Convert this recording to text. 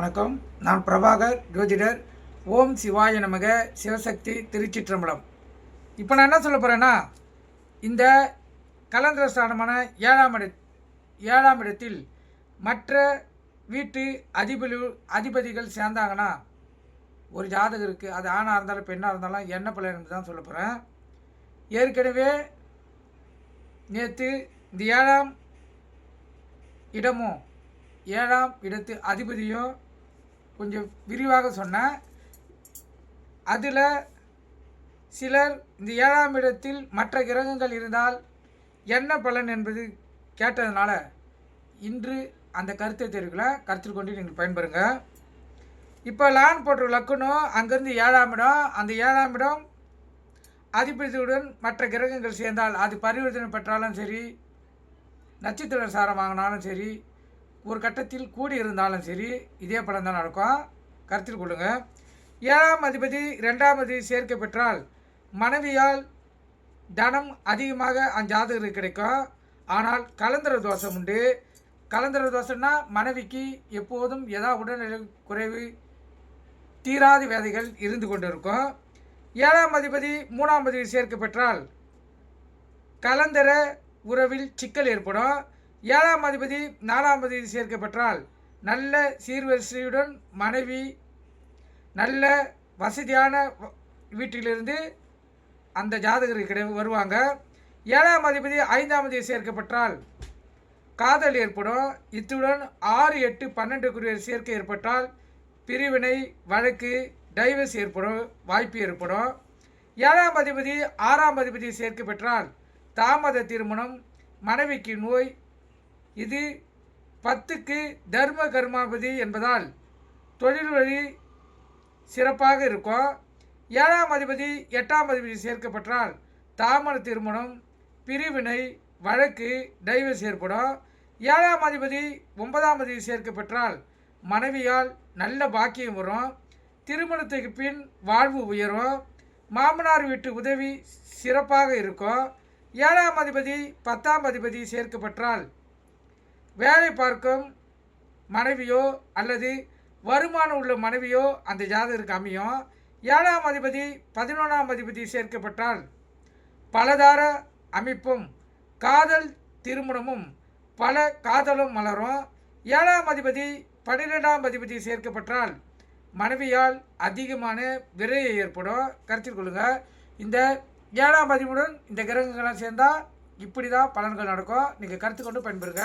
வணக்கம். நான் பிரபாகர் ஜோதிடர். ஓம் சிவாய நமக. சிவசக்தி திருச்சிற்றம்பலம். இப்போ நான் என்ன சொல்ல போகிறேன்னா இந்த கலந்திர ஸ்தானமான ஏழாம் இட ஏழாம் இடத்தில் மற்ற வீட்டு அதிபதி அதிபதிகள் சேர்ந்தாங்கன்னா ஒரு ஜாதகருக்கு அது ஆணாக இருந்தாலும் பெண்ணாக இருந்தாலும் என்ன பலன் தான் சொல்ல போகிறேன் ஏற்கனவே நேற்று இந்த ஏழாம் இடமும் ஏழாம் இடத்து அதிபதியும் கொஞ்சம் விரிவாக சொன்னேன் அதில் சிலர் இந்த ஏழாம் இடத்தில் மற்ற கிரகங்கள் இருந்தால் என்ன பலன் என்பது கேட்டதுனால இன்று அந்த கருத்தை தெரிவிக்கல. கருத்தில் கொண்டு நீங்கள் பயன்பெறுங்க. இப்போ லான் போட்ட லக்குனம் அங்கேருந்து ஏழாம் இடம். அந்த ஏழாம் இடம் அதிபதியுடன் மற்ற கிரகங்கள் சேர்ந்தால் அது பரிவர்த்தனை பெற்றாலும் சரி நட்சத்திர சாரம் வாங்கினாலும் சரி ஒரு கட்டத்தில் கூடி இருந்தாலும் சரி இதே படம் தான் நடக்கும். கருத்தில் கொள்ளுங்க. ஏழாம் அதிபதி ரெண்டாம் அதிபதி சேர்க்கை பெற்றால் மனைவியால் தனம் அதிகமாக அந்த ஜாதகருக்கு கிடைக்கும். ஆனால் கலந்தர தோஷம் உண்டு. கலந்தர தோஷம்னா மனைவிக்கு எப்போதும் ஏதாவது உடல்நிலை குறைவு தீராத வேதைகள் இருந்து கொண்டு இருக்கும் ஏழாம் அதிபதி மூணாம் அதிபதி சேர்க்கை பெற்றால் கலந்தர உறவில் சிக்கல் ஏற்படும். ஏழாம் அதிபதி நாலாம் அதிபதி சேர்க்கப்பெற்றால் நல்ல சீர்வரிசையுடன் மனைவி நல்ல வசதியான வீட்டிலிருந்து அந்த ஜாதகருக்கு கிடை வருவாங்க. ஏழாம் அதிபதி ஐந்தாம் அதிபதி சேர்க்கப்பட்டால் காதல் ஏற்படும். இத்துடன் ஆறு எட்டு பன்னெண்டுக்குரிய சேர்க்கை ஏற்பட்டால் பிரிவினை வழக்கு டைவர்ஸ் ஏற்படும் வாய்ப்பு ஏற்படும். ஏழாம் அதிபதி ஆறாம் அதிபதி சேர்க்கை பெற்றால் தாமத திருமணம் மனைவிக்கு நோய் இது பத்துக்கு தர்ம கர்மாபதி என்பதால் தொழில் வழி சிறப்பாக இருக்கும். ஏழாம் அதிபதி எட்டாம் அதிபதி சேர்க்கப்பட்டால் தாமர திருமணம் பிரிவினை வழக்கு டைவர்ஸ் ஏற்படும். ஏழாம் அதிபதி ஒன்பதாம் அதிபதி சேர்க்கப்பட்டால் மனைவியால் நல்ல பாக்கியம் வரும். திருமணத்துக்கு பின் வாழ்வு உயரும். மாமனார் வீட்டு உதவி சிறப்பாக இருக்கும். ஏழாம் அதிபதி பத்தாம் அதிபதி சேர்க்கப்பட்டால் வேலை பார்க்கும் மனைவியோ அல்லது வருமானம் உள்ள மனைவியோ அந்த ஜாதகருக்கு அமையும். ஏழாம் அதிபதி பதினொன்றாம் அதிபதி சேர்க்கப்பட்டால் பலதார அமைப்பும் காதல் திருமணமும் பல காதலும் மலரும். ஏழாம் அதிபதி பன்னிரெண்டாம் அதிபதி சேர்க்கப்பட்டால் மனைவியால் அதிகமான விரையை ஏற்படும். கருத்தில் கொள்ளுங்க. இந்த ஏழாம் அதிபதியுடன் இந்த கிரகங்கள்லாம் சேர்ந்தால் இப்படி தான் பலன்கள் நடக்கும். நீங்கள் கருத்து கொண்டு பயன்பெறுங்க.